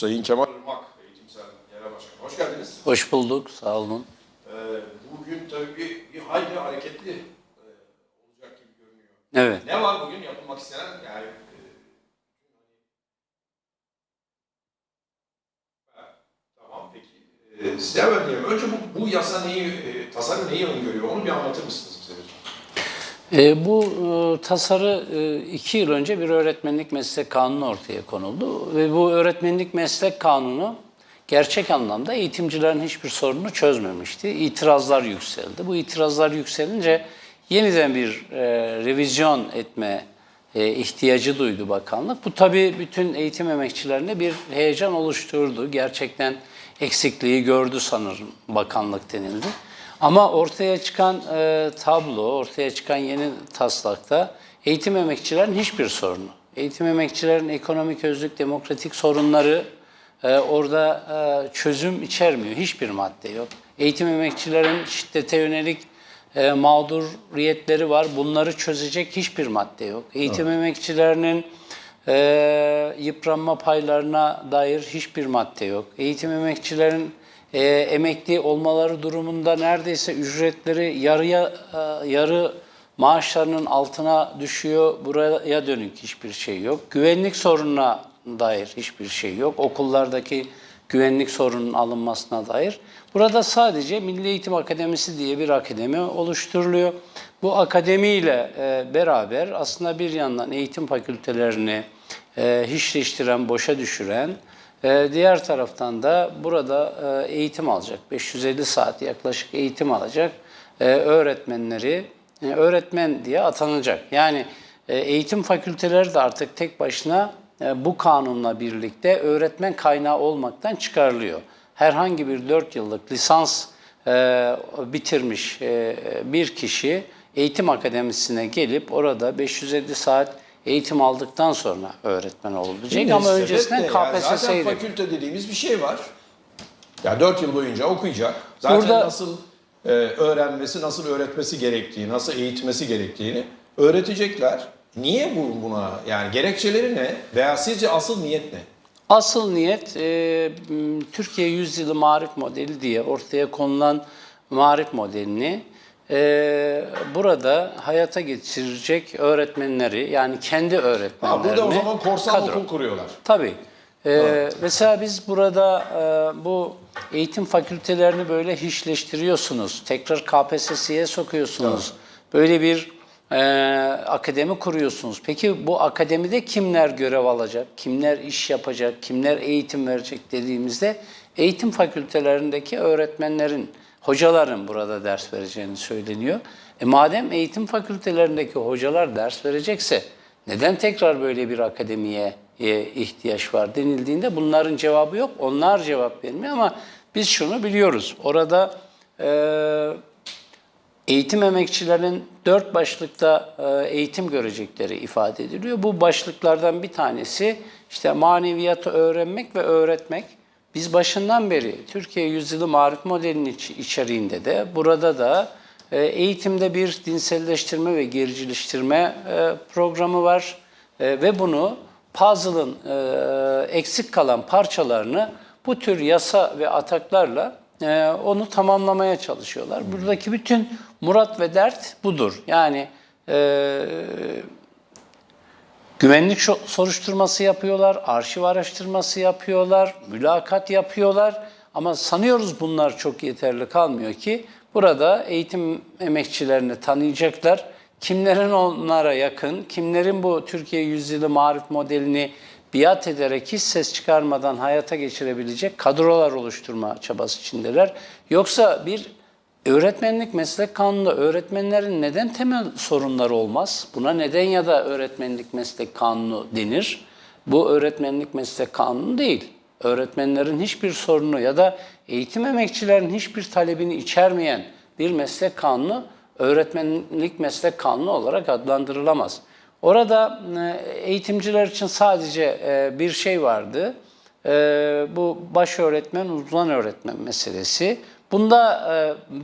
Sayın Kemal Irmak, Eğitimsel Genel Başkanı. Hoş geldiniz. Hoş bulduk, sağ olun. Ee, bugün tabii bir, bir hayli hareketli e, olacak gibi görünüyor. Evet. Ne var bugün yapılmak istenen? Yani e, ha, tamam peki. E, size hemen diyeyim. Önce bu, bu yasa neyi, e, tasarı neyi öngörüyor? Onu bir anlatır mısınız bize lütfen? E, bu e, tasarı e, iki yıl önce bir öğretmenlik meslek kanunu ortaya konuldu. Ve bu öğretmenlik meslek kanunu gerçek anlamda eğitimcilerin hiçbir sorununu çözmemişti. İtirazlar yükseldi. Bu itirazlar yükselince yeniden bir e, revizyon etme e, ihtiyacı duydu bakanlık. Bu tabii bütün eğitim emekçilerine bir heyecan oluşturdu. Gerçekten eksikliği gördü sanırım bakanlık denildi. Ama ortaya çıkan e, tablo, ortaya çıkan yeni taslakta eğitim emekçilerin hiçbir sorunu. Eğitim emekçilerin ekonomik özlük, demokratik sorunları e, orada e, çözüm içermiyor. Hiçbir madde yok. Eğitim emekçilerin şiddete yönelik e, mağduriyetleri var. Bunları çözecek hiçbir madde yok. Eğitim emekçilerinin e, yıpranma paylarına dair hiçbir madde yok. Eğitim emekçilerin e, emekli olmaları durumunda neredeyse ücretleri yarıya e, yarı maaşlarının altına düşüyor. Buraya dönük hiçbir şey yok. Güvenlik sorununa dair hiçbir şey yok. Okullardaki güvenlik sorunun alınmasına dair. Burada sadece Milli Eğitim Akademisi diye bir akademi oluşturuluyor. Bu akademiyle e, beraber aslında bir yandan eğitim fakültelerini e, hiçleştiren, boşa düşüren, diğer taraftan da burada e, eğitim alacak, 550 saat yaklaşık eğitim alacak e, öğretmenleri e, öğretmen diye atanacak. Yani e, eğitim fakülteleri de artık tek başına bu kanunla birlikte öğretmen kaynağı olmaktan çıkarılıyor. Herhangi bir 4 yıllık lisans bitirmiş bir kişi eğitim akademisine gelip orada 550 saat eğitim aldıktan sonra öğretmen olabilecek ama Sebep öncesinden? KPSS'ye Zaten fakülte dediğimiz bir şey var. Ya 4 yıl boyunca okuyacak. Zaten Burada- nasıl e, öğrenmesi, nasıl öğretmesi gerektiği, nasıl eğitmesi gerektiğini öğretecekler. Niye bu buna? Yani gerekçeleri ne? Veya sizce asıl niyet ne? Asıl niyet e, Türkiye Yüzyılı Marif Modeli diye ortaya konulan marif modelini e, burada hayata geçirecek öğretmenleri yani kendi Ha, öğretmenlerini burada o zaman korsan kadro. okul kuruyorlar. Tabii. Ee, mesela biz burada e, bu eğitim fakültelerini böyle hiçleştiriyorsunuz. Tekrar KPSS'ye sokuyorsunuz. Böyle bir e, akademi kuruyorsunuz. Peki bu akademide kimler görev alacak? Kimler iş yapacak? Kimler eğitim verecek dediğimizde eğitim fakültelerindeki öğretmenlerin, hocaların burada ders vereceğini söyleniyor. E madem eğitim fakültelerindeki hocalar ders verecekse neden tekrar böyle bir akademiye e, ihtiyaç var denildiğinde bunların cevabı yok. Onlar cevap vermiyor ama biz şunu biliyoruz. Orada e, eğitim emekçilerin dört başlıkta e, eğitim görecekleri ifade ediliyor. Bu başlıklardan bir tanesi işte maneviyatı öğrenmek ve öğretmek. Biz başından beri Türkiye Yüzyılı Marif Modeli'nin iç- içeriğinde de burada da e, eğitimde bir dinselleştirme ve gericileştirme e, programı var E, ve bunu puzzle'ın eksik kalan parçalarını bu tür yasa ve ataklarla onu tamamlamaya çalışıyorlar. Buradaki bütün murat ve dert budur. Yani güvenlik soruşturması yapıyorlar, arşiv araştırması yapıyorlar, mülakat yapıyorlar. Ama sanıyoruz bunlar çok yeterli kalmıyor ki burada eğitim emekçilerini tanıyacaklar. Kimlerin onlara yakın, kimlerin bu Türkiye Yüzyılı Marif modelini biat ederek hiç ses çıkarmadan hayata geçirebilecek kadrolar oluşturma çabası içindeler. Yoksa bir öğretmenlik meslek kanununda öğretmenlerin neden temel sorunları olmaz? Buna neden ya da öğretmenlik meslek kanunu denir? Bu öğretmenlik meslek kanunu değil. Öğretmenlerin hiçbir sorunu ya da eğitim emekçilerin hiçbir talebini içermeyen bir meslek kanunu öğretmenlik meslek kanunu olarak adlandırılamaz. Orada e, eğitimciler için sadece e, bir şey vardı. E, Bu baş öğretmen, uzman öğretmen meselesi. Bunda e,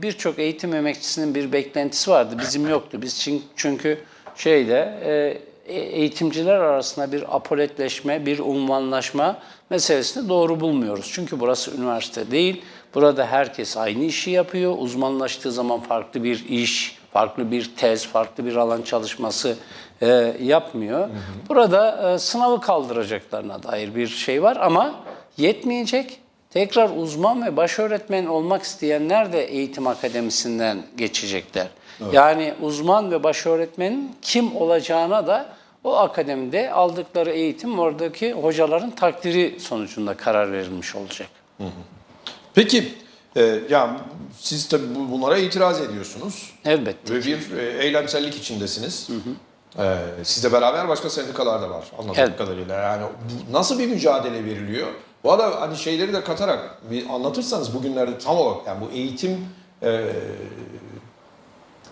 birçok eğitim emekçisinin bir beklentisi vardı. Bizim yoktu. Biz çünkü şeyde e, e- eğitimciler arasında bir apoletleşme, bir unvanlaşma meselesini doğru bulmuyoruz. Çünkü burası üniversite değil. Burada herkes aynı işi yapıyor. Uzmanlaştığı zaman farklı bir iş, farklı bir tez, farklı bir alan çalışması e, yapmıyor. Burada e, sınavı kaldıracaklarına dair bir şey var ama yetmeyecek. Tekrar uzman ve baş öğretmen olmak isteyenler de eğitim akademisinden geçecekler. Yani uzman ve baş öğretmenin kim olacağına da o akademide aldıkları eğitim oradaki hocaların takdiri sonucunda karar verilmiş olacak. Peki e, ya siz tabii bu- bunlara itiraz ediyorsunuz Elbette. ve bir e, eylemsellik içindesiniz. E, sizle beraber başka sendikalar da var anladığım Evet. kadarıyla. Yani bu, nasıl bir mücadele veriliyor? Bu arada hani şeyleri de katarak bir anlatırsanız bugünlerde tam olarak yani bu eğitim e,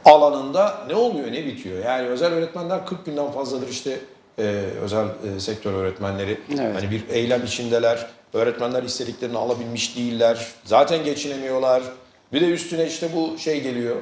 alanında ne oluyor ne bitiyor? Yani özel öğretmenler 40 günden fazladır işte e, özel e, sektör öğretmenleri Evet. hani bir eylem içindeler. Öğretmenler istediklerini alabilmiş değiller. Zaten geçinemiyorlar. Bir de üstüne işte bu şey geliyor.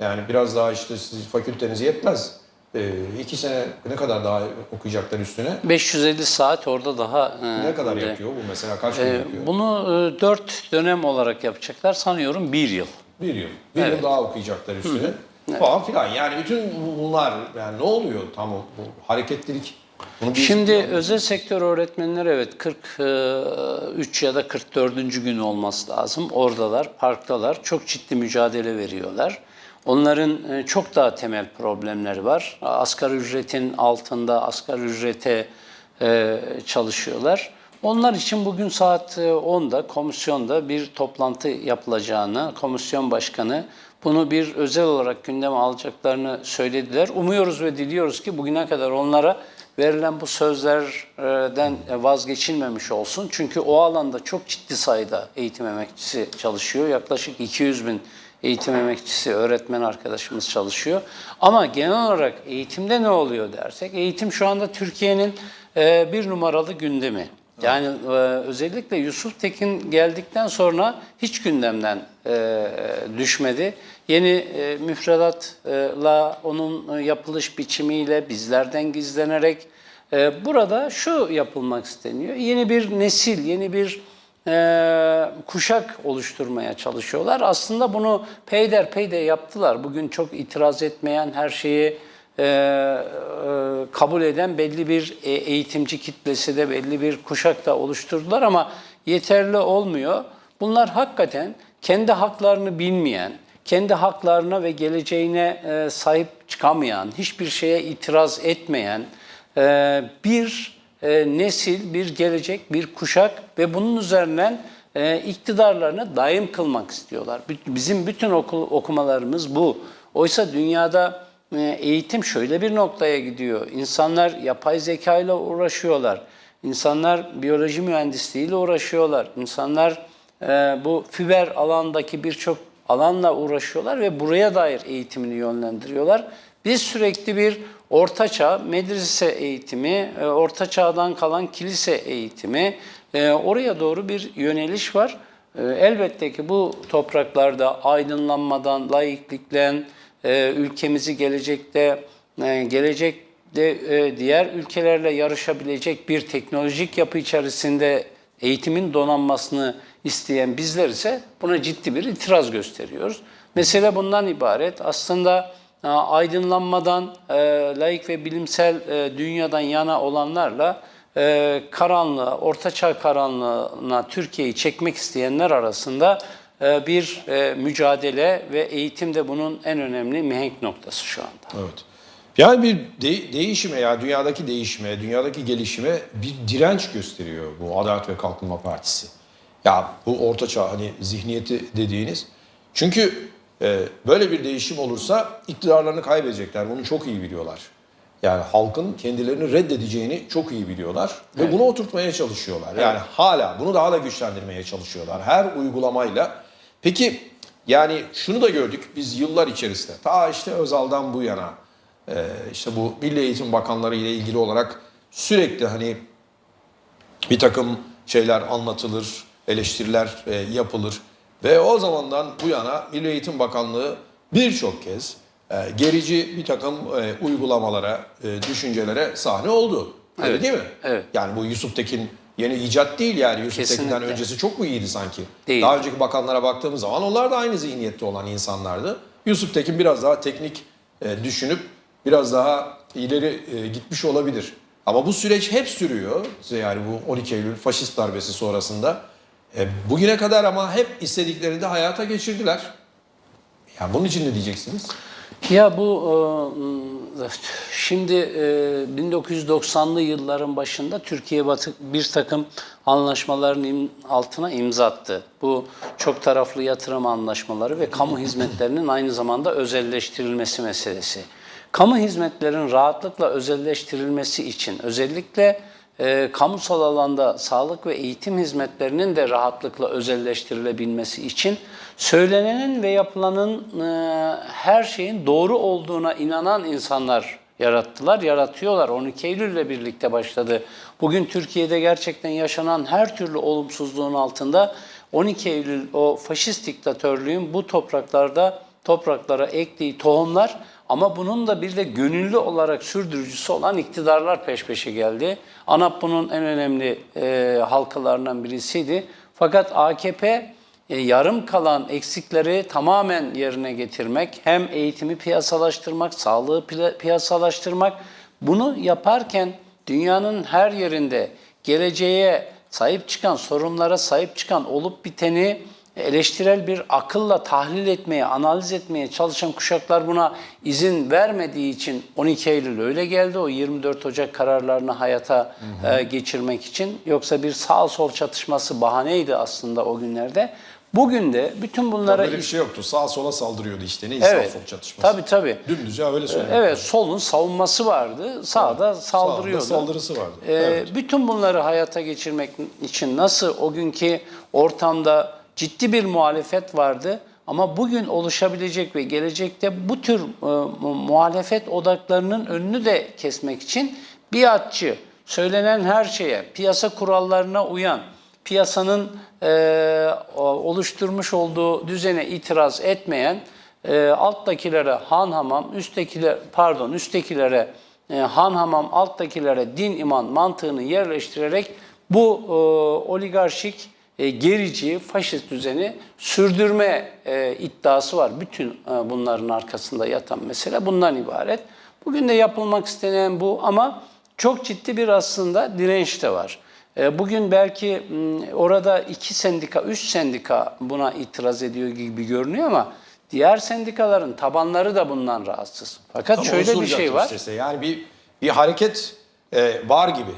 Yani biraz daha işte siz fakülteniz yetmez. E, iki sene ne kadar daha okuyacaklar üstüne? 550 saat orada daha... e, Ne kadar de- yapıyor bu mesela? Kaç gün E, yapıyor? Bunu 4 dönem olarak yapacaklar. Sanıyorum 1 yıl. Bir yıl. Bir Evet. yıl daha okuyacaklar üstüne. Falan filan. Yani bütün bunlar yani ne oluyor tam o bu hareketlilik? Bunu Şimdi özel sektör öğretmenleri evet 43 ya da 44. gün olması lazım. Oradalar, parktalar. Çok ciddi mücadele veriyorlar. Onların e, çok daha temel problemleri var. Asgari ücretin altında asgari ücrete e, çalışıyorlar. Onlar için bugün saat e, 10'da komisyonda bir toplantı yapılacağını, komisyon başkanı bunu bir özel olarak gündeme alacaklarını söylediler. Umuyoruz ve diliyoruz ki bugüne kadar onlara verilen bu sözlerden vazgeçilmemiş olsun. Çünkü o alanda çok ciddi sayıda eğitim emekçisi çalışıyor. Yaklaşık 200 bin eğitim emekçisi, öğretmen arkadaşımız çalışıyor. Ama genel olarak eğitimde ne oluyor dersek, eğitim şu anda Türkiye'nin e, bir numaralı gündemi. Yani e, özellikle Yusuf Tekin geldikten sonra hiç gündemden e, düşmedi. Yeni e, müfredatla, onun yapılış biçimiyle, bizlerden gizlenerek e, burada şu yapılmak isteniyor. Yeni bir nesil, yeni bir e, kuşak oluşturmaya çalışıyorlar. Aslında bunu peyderpey de yaptılar. Bugün çok itiraz etmeyen, her şeyi e, e, kabul eden belli bir e, eğitimci kitlesi de belli bir kuşak da oluşturdular ama yeterli olmuyor. Bunlar hakikaten kendi haklarını bilmeyen, kendi haklarına ve geleceğine e, sahip çıkamayan, hiçbir şeye itiraz etmeyen e, bir e, nesil, bir gelecek, bir kuşak ve bunun üzerinden e, iktidarlarını daim kılmak istiyorlar. Bizim bütün okul, okumalarımız bu. Oysa dünyada e, eğitim şöyle bir noktaya gidiyor. İnsanlar yapay zeka ile uğraşıyorlar. İnsanlar biyoloji mühendisliğiyle uğraşıyorlar. İnsanlar bu fiber alandaki birçok alanla uğraşıyorlar ve buraya dair eğitimini yönlendiriyorlar. Biz sürekli bir ortaçağ medrese eğitimi, e, orta çağdan kalan kilise eğitimi, e, oraya doğru bir yöneliş var. E, Elbette ki bu topraklarda aydınlanmadan, laiklikten, e, ülkemizi gelecekte, gelecekte diğer ülkelerle yarışabilecek bir teknolojik yapı içerisinde eğitimin donanmasını isteyen bizler ise buna ciddi bir itiraz gösteriyoruz. Mesele bundan ibaret. Aslında aydınlanmadan, e, laik ve bilimsel e, dünyadan yana olanlarla e, karanlığa, ortaçağ karanlığına Türkiye'yi çekmek isteyenler arasında bir mücadele ve eğitim de bunun en önemli mihenk noktası şu anda. Evet. Yani bir de- değişime ya dünyadaki değişime, dünyadaki gelişime bir direnç gösteriyor bu Adalet ve Kalkınma Partisi. Ya bu ortaçağ hani zihniyeti dediğiniz. Çünkü böyle bir değişim olursa iktidarlarını kaybedecekler. Bunu çok iyi biliyorlar. Yani halkın kendilerini reddedeceğini çok iyi biliyorlar ve bunu oturtmaya çalışıyorlar. Yani hala bunu daha da güçlendirmeye çalışıyorlar her uygulamayla. Peki yani şunu da gördük biz yıllar içerisinde. Ta işte Özal'dan bu yana e, işte bu Milli Eğitim Bakanları ile ilgili olarak sürekli hani bir takım şeyler anlatılır, eleştiriler e, yapılır ve o zamandan bu yana Milli Eğitim Bakanlığı birçok kez e, gerici bir takım e, uygulamalara, e, düşüncelere sahne oldu. Öyle Evet, değil mi? evet. Yani bu Yusuf Tekin yeni icat değil yani. Yusuf Kesinlikle. Tekin'den öncesi çok mu iyiydi sanki? Değil. Daha önceki bakanlara baktığımız zaman onlar da aynı zihniyette olan insanlardı. Yusuf Tekin biraz daha teknik e, düşünüp biraz daha ileri e, gitmiş olabilir. Ama bu süreç hep sürüyor. Yani bu 12 Eylül faşist darbesi sonrasında. E, bugüne kadar ama hep istediklerini de hayata geçirdiler. Yani bunun için ne diyeceksiniz? Ya bu e, şimdi e, 1990'lı yılların başında Türkiye Batı bir takım anlaşmaların altına imza attı. Bu çok taraflı yatırım anlaşmaları ve kamu hizmetlerinin aynı zamanda özelleştirilmesi meselesi. Kamu hizmetlerin rahatlıkla özelleştirilmesi için özellikle e, kamusal alanda sağlık ve eğitim hizmetlerinin de rahatlıkla özelleştirilebilmesi için söylenenin ve yapılanın e, her şeyin doğru olduğuna inanan insanlar yarattılar, yaratıyorlar. 12 Eylül ile birlikte başladı. Bugün Türkiye'de gerçekten yaşanan her türlü olumsuzluğun altında 12 Eylül o faşist diktatörlüğün bu topraklarda topraklara ektiği tohumlar ama bunun da bir de gönüllü olarak sürdürücüsü olan iktidarlar peş peşe geldi. ANAP bunun en önemli e, halkalarından birisiydi. Fakat AKP e, yarım kalan eksikleri tamamen yerine getirmek, hem eğitimi piyasalaştırmak, sağlığı piyasalaştırmak, bunu yaparken dünyanın her yerinde geleceğe sahip çıkan, sorunlara sahip çıkan olup biteni eleştirel bir akılla tahlil etmeye, analiz etmeye çalışan kuşaklar buna izin vermediği için 12 Eylül öyle geldi. O 24 Ocak kararlarını hayata e, geçirmek için. Yoksa bir sağ sol çatışması bahaneydi aslında o günlerde. Bugün de bütün bunlara... Böyle bir şey yoktu. Sağ sola saldırıyordu işte. Ne sağ Evet. sol çatışması. Tabii tabii. Dümdüz ya öyle söylüyorum. Evet, solun savunması vardı, sağda saldırıyordu. Sağında saldırısı vardı. Ee, Evet. Bütün bunları hayata geçirmek için nasıl o günkü ortamda ciddi bir muhalefet vardı. Ama bugün oluşabilecek ve gelecekte bu tür e, mu- muhalefet odaklarının önünü de kesmek için biatçı, söylenen her şeye, piyasa kurallarına uyan, piyasanın e, oluşturmuş olduğu düzene itiraz etmeyen, e, alttakilere han hamam, üsttekiler pardon üsttekilere e, han hamam, alttakilere din iman mantığını yerleştirerek bu e, oligarşik gerici faşist düzeni sürdürme e, iddiası var. Bütün e, bunların arkasında yatan mesele bundan ibaret. Bugün de yapılmak istenen bu ama çok ciddi bir aslında direnç de var. E, Bugün belki orada iki sendika, üç sendika buna itiraz ediyor gibi görünüyor ama diğer sendikaların tabanları da bundan rahatsız. Fakat Tam şöyle bir şey var. işte size. Yani bir bir hareket e, var gibi.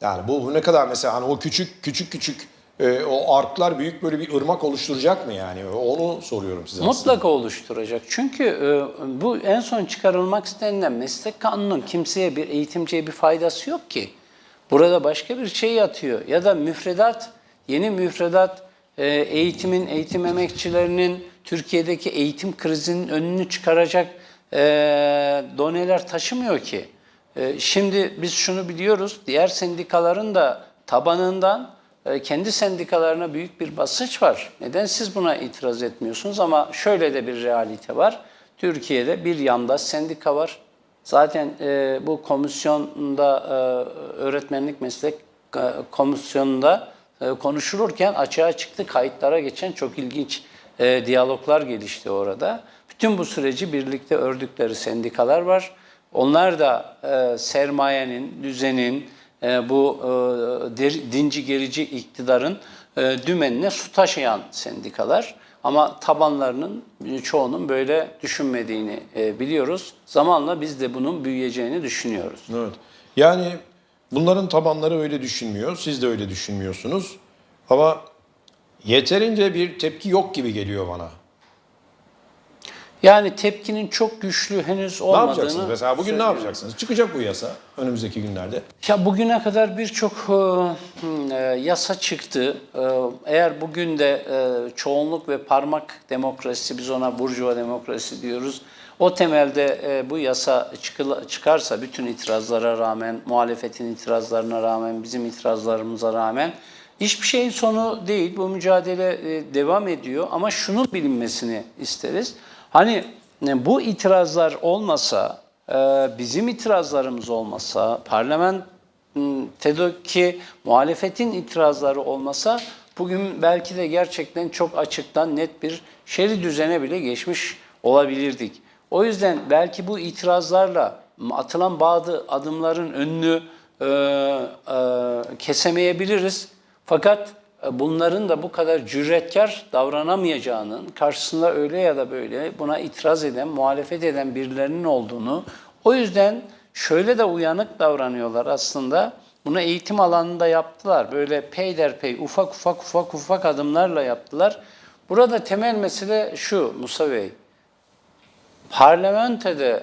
Yani bu, bu ne kadar mesela hani o küçük küçük küçük e, o arklar büyük böyle bir ırmak oluşturacak mı yani? Onu soruyorum size aslında. Mutlaka oluşturacak. Çünkü e, bu en son çıkarılmak istenilen meslek kanunun kimseye bir eğitimciye bir faydası yok ki. Burada başka bir şey yatıyor. Ya da müfredat, yeni müfredat e, eğitimin, eğitim emekçilerinin Türkiye'deki eğitim krizinin önünü çıkaracak e, doneler taşımıyor ki. E, Şimdi biz şunu biliyoruz, diğer sendikaların da tabanından kendi sendikalarına büyük bir basınç var. Neden siz buna itiraz etmiyorsunuz? Ama şöyle de bir realite var. Türkiye'de bir yandaş sendika var. Zaten e, bu komisyonda e, öğretmenlik meslek e, komisyonunda e, konuşulurken açığa çıktı kayıtlara geçen çok ilginç e, diyaloglar gelişti orada. Bütün bu süreci birlikte ördükleri sendikalar var. Onlar da e, sermayenin, düzenin, e, bu e, dinci gerici iktidarın e, dümenine su taşıyan sendikalar. Ama tabanlarının çoğunun böyle düşünmediğini e, biliyoruz. Zamanla biz de bunun büyüyeceğini düşünüyoruz. Evet. Yani bunların tabanları öyle düşünmüyor. Siz de öyle düşünmüyorsunuz. Ama yeterince bir tepki yok gibi geliyor bana. Yani tepkinin çok güçlü henüz Ne olmadığını yapacaksınız mesela? Bugün ne söylüyorum. yapacaksınız? Çıkacak bu yasa önümüzdeki günlerde. Ya bugüne kadar birçok e, e, yasa çıktı. E, eğer bugün de e, çoğunluk ve parmak demokrasisi, biz ona burjuva demokrasi diyoruz. O temelde e, bu yasa çıkıla- çıkarsa bütün itirazlara rağmen, muhalefetin itirazlarına rağmen, bizim itirazlarımıza rağmen hiçbir şeyin sonu değil. Bu mücadele e, devam ediyor ama şunun bilinmesini isteriz. Hani e, bu itirazlar olmasa, e, bizim itirazlarımız olmasa, parlamentodaki muhalefetin itirazları olmasa bugün belki de gerçekten çok açıktan net bir şerit düzene bile geçmiş olabilirdik. O yüzden belki bu itirazlarla atılan bazı adımların önünü e, e, kesemeyebiliriz. Fakat bunların da bu kadar cüretkar davranamayacağının karşısında öyle ya da böyle buna itiraz eden, muhalefet eden birilerinin olduğunu, o yüzden şöyle de uyanık davranıyorlar aslında. Bunu eğitim alanında yaptılar. Böyle peyderpey ufak ufak ufak ufak adımlarla yaptılar. Burada temel mesele şu Musa Bey. Parlamentoda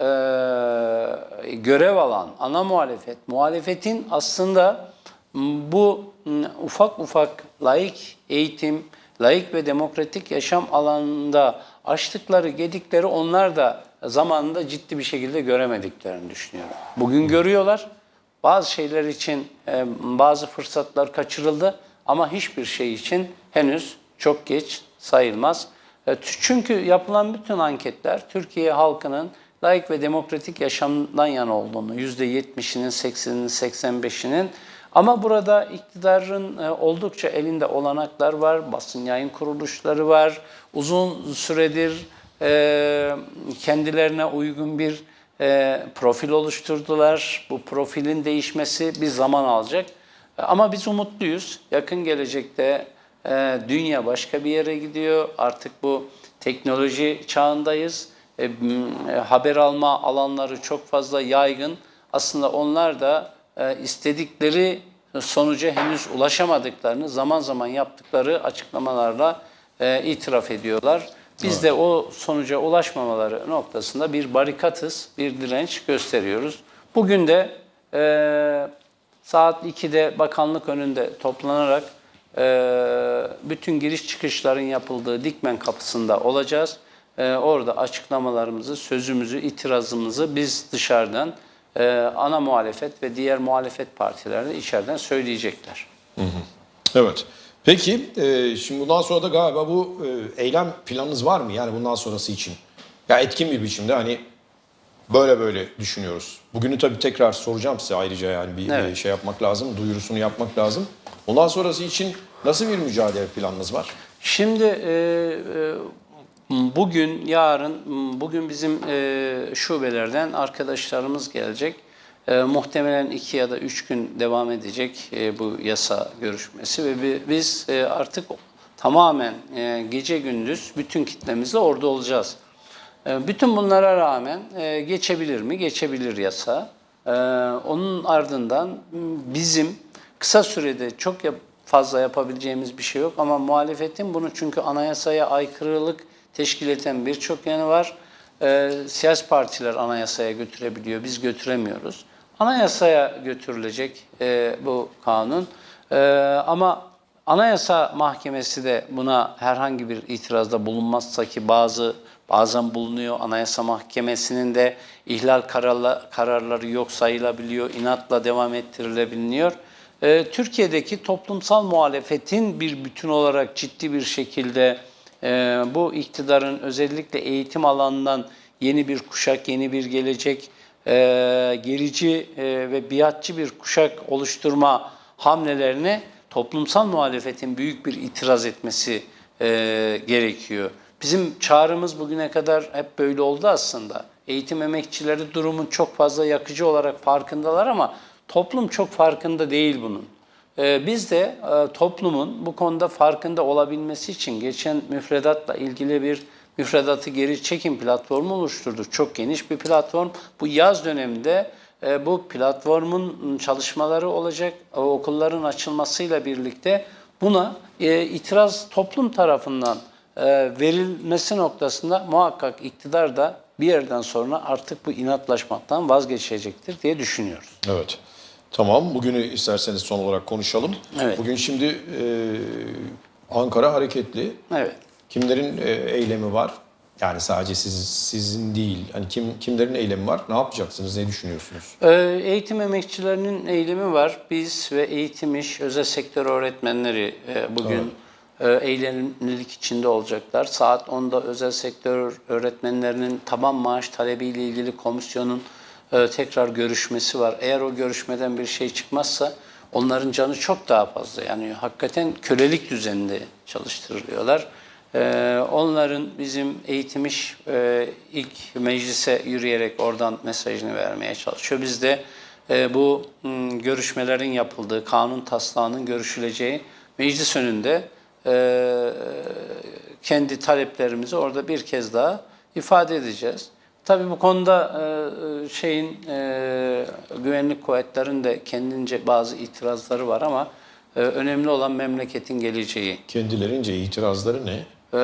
e, görev alan ana muhalefet, muhalefetin aslında bu ufak ufak laik eğitim, laik ve demokratik yaşam alanında açtıkları gedikleri onlar da zamanında ciddi bir şekilde göremediklerini düşünüyorum. Bugün görüyorlar. Bazı şeyler için e, bazı fırsatlar kaçırıldı ama hiçbir şey için henüz çok geç sayılmaz. E, Çünkü yapılan bütün anketler Türkiye halkının layık ve demokratik yaşamdan yana olduğunu, %70'inin, 80'inin, 85'inin ama burada iktidarın e, oldukça elinde olanaklar var, basın yayın kuruluşları var, uzun süredir e, kendilerine uygun bir e, profil oluşturdular. Bu profilin değişmesi bir zaman alacak. Ama biz umutluyuz. Yakın gelecekte dünya başka bir yere gidiyor. Artık bu teknoloji çağındayız. Haber alma alanları çok fazla yaygın. Aslında onlar da istedikleri sonuca henüz ulaşamadıklarını zaman zaman yaptıkları açıklamalarla e, itiraf ediyorlar. Biz de o sonuca ulaşmamaları noktasında bir barikatız, bir direnç gösteriyoruz. Bugün de e, saat 2'de bakanlık önünde toplanarak e, bütün giriş çıkışların yapıldığı Dikmen kapısında olacağız. E, orada açıklamalarımızı, sözümüzü, itirazımızı biz dışarıdan e, ana muhalefet ve diğer muhalefet partileri de içeriden söyleyecekler. Evet. Peki e, şimdi bundan sonra da galiba bu e, eylem planınız var mı? Yani bundan sonrası için. Ya etkin bir biçimde hani böyle böyle düşünüyoruz. Bugünü tabii tekrar soracağım size ayrıca yani bir, Evet. bir şey yapmak lazım, duyurusunu yapmak lazım. Bundan sonrası için nasıl bir mücadele planınız var? Şimdi e, e, bugün, yarın, bugün bizim e, şubelerden arkadaşlarımız gelecek. E, muhtemelen iki ya da üç gün devam edecek e, bu yasa görüşmesi ve bi- biz artık tamamen gece gündüz bütün kitlemizle orada olacağız. Bütün bunlara rağmen geçebilir mi? Geçebilir yasa. Onun ardından bizim kısa sürede çok fazla yapabileceğimiz bir şey yok ama muhalefetin bunu çünkü anayasaya aykırılık teşkil eden birçok yanı var. E, siyasi partiler anayasaya götürebiliyor, biz götüremiyoruz. Anayasaya götürülecek e, bu kanun. E, ama Anayasa Mahkemesi de buna herhangi bir itirazda bulunmazsa ki bazı bazen bulunuyor. Anayasa Mahkemesi'nin de ihlal kararla, kararları yok sayılabiliyor, inatla devam ettirilebiliyor. Ee, Türkiye'deki toplumsal muhalefetin bir bütün olarak ciddi bir şekilde e, bu iktidarın özellikle eğitim alanından yeni bir kuşak, yeni bir gelecek, e, gerici e, ve biatçı bir kuşak oluşturma hamlelerine toplumsal muhalefetin büyük bir itiraz etmesi e, gerekiyor. Bizim çağrımız bugüne kadar hep böyle oldu aslında. Eğitim emekçileri durumun çok fazla yakıcı olarak farkındalar ama toplum çok farkında değil bunun. Ee, Biz de e, toplumun bu konuda farkında olabilmesi için geçen müfredatla ilgili bir müfredatı geri çekim platformu oluşturduk. Çok geniş bir platform. Bu yaz döneminde e, bu platformun çalışmaları olacak. O Okulların açılmasıyla birlikte buna e, itiraz toplum tarafından e, verilmesi noktasında muhakkak iktidar da bir yerden sonra artık bu inatlaşmaktan vazgeçecektir diye düşünüyoruz. Evet. Tamam. Bugünü isterseniz son olarak konuşalım. Evet. Bugün şimdi e, Ankara hareketli. Evet. Kimlerin e, eylemi var? Yani sadece siz, sizin değil. Hani kim kimlerin eylemi var? Ne yapacaksınız? Ne düşünüyorsunuz? Ee, Eğitim emekçilerinin eylemi var. Biz ve Eğitim İş Özel Sektör Öğretmenleri e, bugün e, eylemlilik içinde olacaklar. Saat 10'da özel sektör öğretmenlerinin taban maaş talebiyle ilgili komisyonun e, tekrar görüşmesi var. Eğer o görüşmeden bir şey çıkmazsa onların canı çok daha fazla. Yani hakikaten kölelik düzeninde çalıştırılıyorlar. E, onların bizim eğitim iş e, ilk meclise yürüyerek oradan mesajını vermeye çalışıyor. Biz de bu görüşmelerin yapıldığı, kanun taslağının görüşüleceği meclis önünde kendi taleplerimizi orada bir kez daha ifade edeceğiz. Tabii bu konuda e, şeyin e, güvenlik kuvvetlerin de kendince bazı itirazları var ama e, önemli olan memleketin geleceği. Kendilerince itirazları ne? E,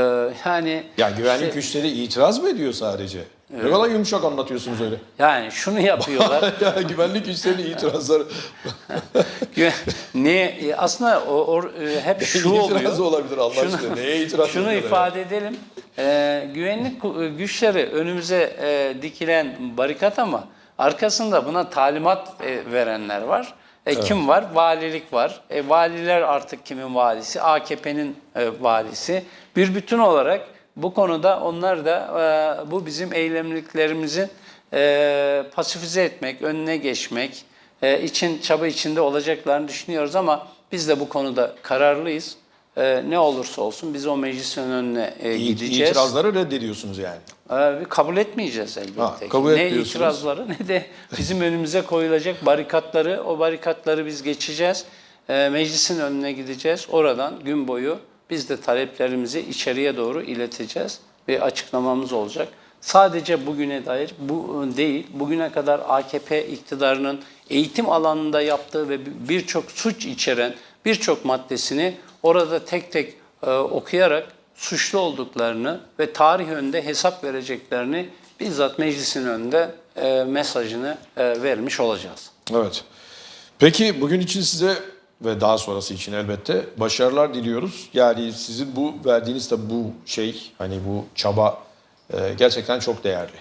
yani Ya güvenlik güçleri itiraz mı ediyor sadece? Ne kadar yumuşak anlatıyorsunuz öyle. yani şunu yapıyorlar. ya güvenlik güçlerinin itirazları ne e, aslında o, o, e, hep şu oluyor. itirazı olabilir Allah Şunu- aşkına. Neye itiraz Şunu ifade edelim. Ee, güvenlik ku- güçleri önümüze e, dikilen barikat ama arkasında buna talimat e, verenler var. E, Kim var? Valilik var. E, valiler artık kimin valisi? AKP'nin e, valisi. Bir bütün olarak bu konuda onlar da e, bu bizim eylemliliklerimizi e, pasifize etmek, önüne geçmek e, için çaba içinde olacaklarını düşünüyoruz ama biz de bu konuda kararlıyız. Ee, ne olursa olsun biz o meclisin önüne e, gideceğiz. İtirazları reddediyorsunuz yani. Ee, kabul etmeyeceğiz elbette. Ha, kabul ne itirazları ne de bizim önümüze koyulacak barikatları, o barikatları biz geçeceğiz. Ee, meclisin önüne gideceğiz. Oradan gün boyu biz de taleplerimizi içeriye doğru ileteceğiz ve açıklamamız olacak. Sadece bugüne dair bu değil, bugüne kadar AKP iktidarının eğitim alanında yaptığı ve birçok suç içeren birçok maddesini orada tek tek e, okuyarak suçlu olduklarını ve tarih önünde hesap vereceklerini bizzat meclisin önünde e, mesajını e, vermiş olacağız. Evet. Peki bugün için size ve daha sonrası için elbette başarılar diliyoruz. Yani sizin bu verdiğiniz de bu şey hani bu çaba e, gerçekten çok değerli.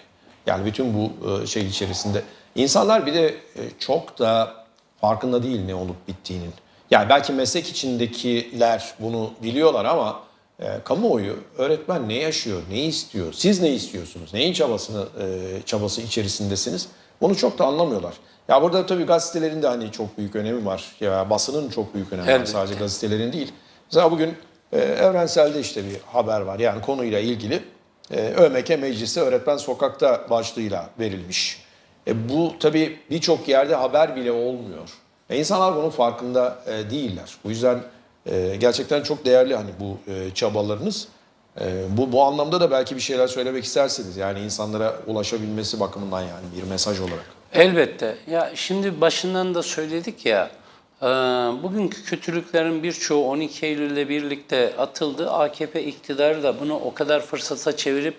Yani bütün bu e, şey içerisinde insanlar bir de e, çok da farkında değil ne olup bittiğinin. Yani belki meslek içindekiler bunu biliyorlar ama e, kamuoyu öğretmen ne yaşıyor, ne istiyor, siz ne istiyorsunuz, neyin çabasını e, çabası içerisindesiniz bunu çok da anlamıyorlar. Ya burada tabii gazetelerin de hani çok büyük önemi var. Ya basının çok büyük önemi var sadece gazetelerin değil. Mesela bugün e, Evrensel'de işte bir haber var. Yani konuyla ilgili e, ÖMK Meclisi Öğretmen Sokakta başlığıyla verilmiş. E, bu tabii birçok yerde haber bile olmuyor. E, insanlar bunun farkında e, değiller. Bu yüzden e, gerçekten çok değerli hani bu e, çabalarınız. E, bu bu anlamda da belki bir şeyler söylemek istersiniz. Yani insanlara ulaşabilmesi bakımından yani bir mesaj olarak. Elbette. Ya şimdi başından da söyledik ya, e, bugünkü kötülüklerin birçoğu 12 Eylül'le birlikte atıldı. AKP iktidarı da bunu o kadar fırsata çevirip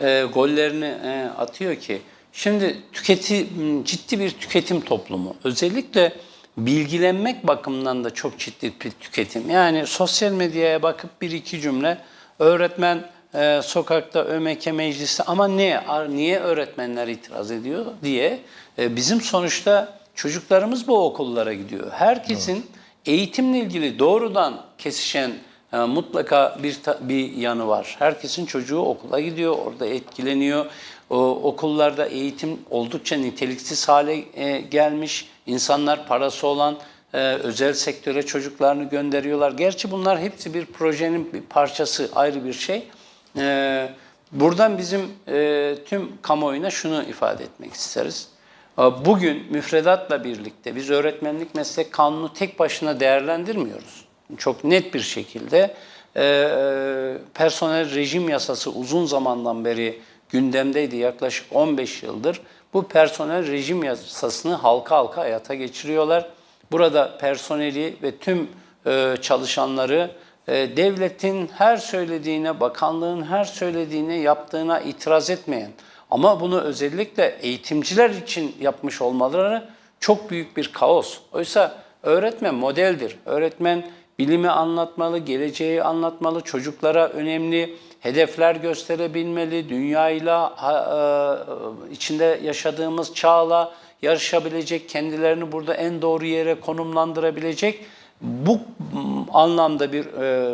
e, gollerini e, atıyor ki. Şimdi tüketi, ciddi bir tüketim toplumu. Özellikle bilgilenmek bakımından da çok ciddi bir tüketim. Yani sosyal medyaya bakıp bir iki cümle öğretmen e, sokakta ÖMK meclisi ama ne niye öğretmenler itiraz ediyor diye e, bizim sonuçta çocuklarımız bu okullara gidiyor. Herkesin eğitimle ilgili doğrudan kesişen e, mutlaka bir bir yanı var. Herkesin çocuğu okula gidiyor, orada etkileniyor. O, okullarda eğitim oldukça niteliksiz hale e, gelmiş. İnsanlar parası olan özel sektöre çocuklarını gönderiyorlar. Gerçi bunlar hepsi bir projenin bir parçası, ayrı bir şey. Buradan bizim tüm kamuoyuna şunu ifade etmek isteriz. Bugün müfredatla birlikte biz öğretmenlik meslek kanunu tek başına değerlendirmiyoruz. Çok net bir şekilde e, e, personel rejim yasası uzun zamandan beri gündemdeydi yaklaşık 15 yıldır. Bu personel rejim yasasını halka halka hayata geçiriyorlar. Burada personeli ve tüm e, çalışanları e, devletin her söylediğine, bakanlığın her söylediğine, yaptığına itiraz etmeyen ama bunu özellikle eğitimciler için yapmış olmaları çok büyük bir kaos. Oysa öğretmen modeldir. Öğretmen bilimi anlatmalı, geleceği anlatmalı, çocuklara önemli hedefler gösterebilmeli, dünyayla e, içinde yaşadığımız çağla yarışabilecek, kendilerini burada en doğru yere konumlandırabilecek bu anlamda bir e,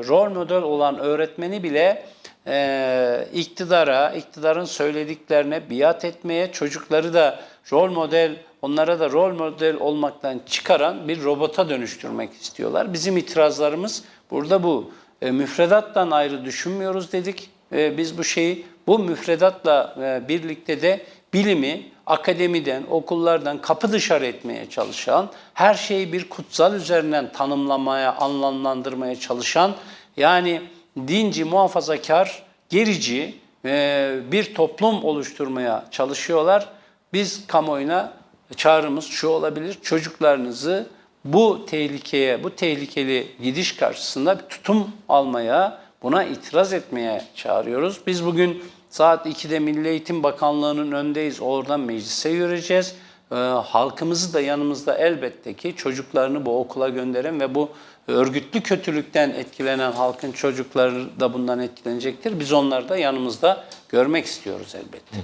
rol model olan öğretmeni bile e, iktidara, iktidarın söylediklerine biat etmeye, çocukları da rol model, onlara da rol model olmaktan çıkaran bir robota dönüştürmek istiyorlar. Bizim itirazlarımız burada bu. E, müfredattan ayrı düşünmüyoruz dedik. E, biz bu şeyi bu müfredatla e, birlikte de bilimi akademiden, okullardan kapı dışarı etmeye çalışan, her şeyi bir kutsal üzerinden tanımlamaya, anlamlandırmaya çalışan, yani dinci, muhafazakar, gerici e, bir toplum oluşturmaya çalışıyorlar. Biz kamuoyuna çağrımız şu olabilir, çocuklarınızı bu tehlikeye, bu tehlikeli gidiş karşısında bir tutum almaya, buna itiraz etmeye çağırıyoruz. Biz bugün saat 2'de Milli Eğitim Bakanlığı'nın önündeyiz. Oradan meclise yürüyeceğiz. Ee, halkımızı da yanımızda elbette ki çocuklarını bu okula gönderen ve bu örgütlü kötülükten etkilenen halkın çocukları da bundan etkilenecektir. Biz onları da yanımızda görmek istiyoruz elbette.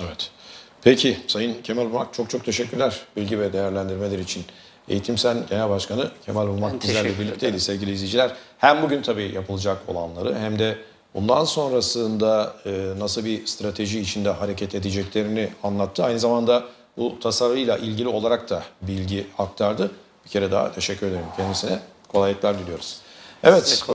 Evet. Peki Sayın Kemal Bulmak çok çok teşekkürler bilgi ve değerlendirmeler için. Eğitim Sen Genel Başkanı Kemal Bulmak bizlerle birlikteydi sevgili izleyiciler. Hem bugün tabii yapılacak olanları hem de bundan sonrasında e, nasıl bir strateji içinde hareket edeceklerini anlattı. Aynı zamanda bu tasarıyla ilgili olarak da bilgi aktardı. Bir kere daha teşekkür ederim kendisine. Kolaylıklar diliyoruz. Evet.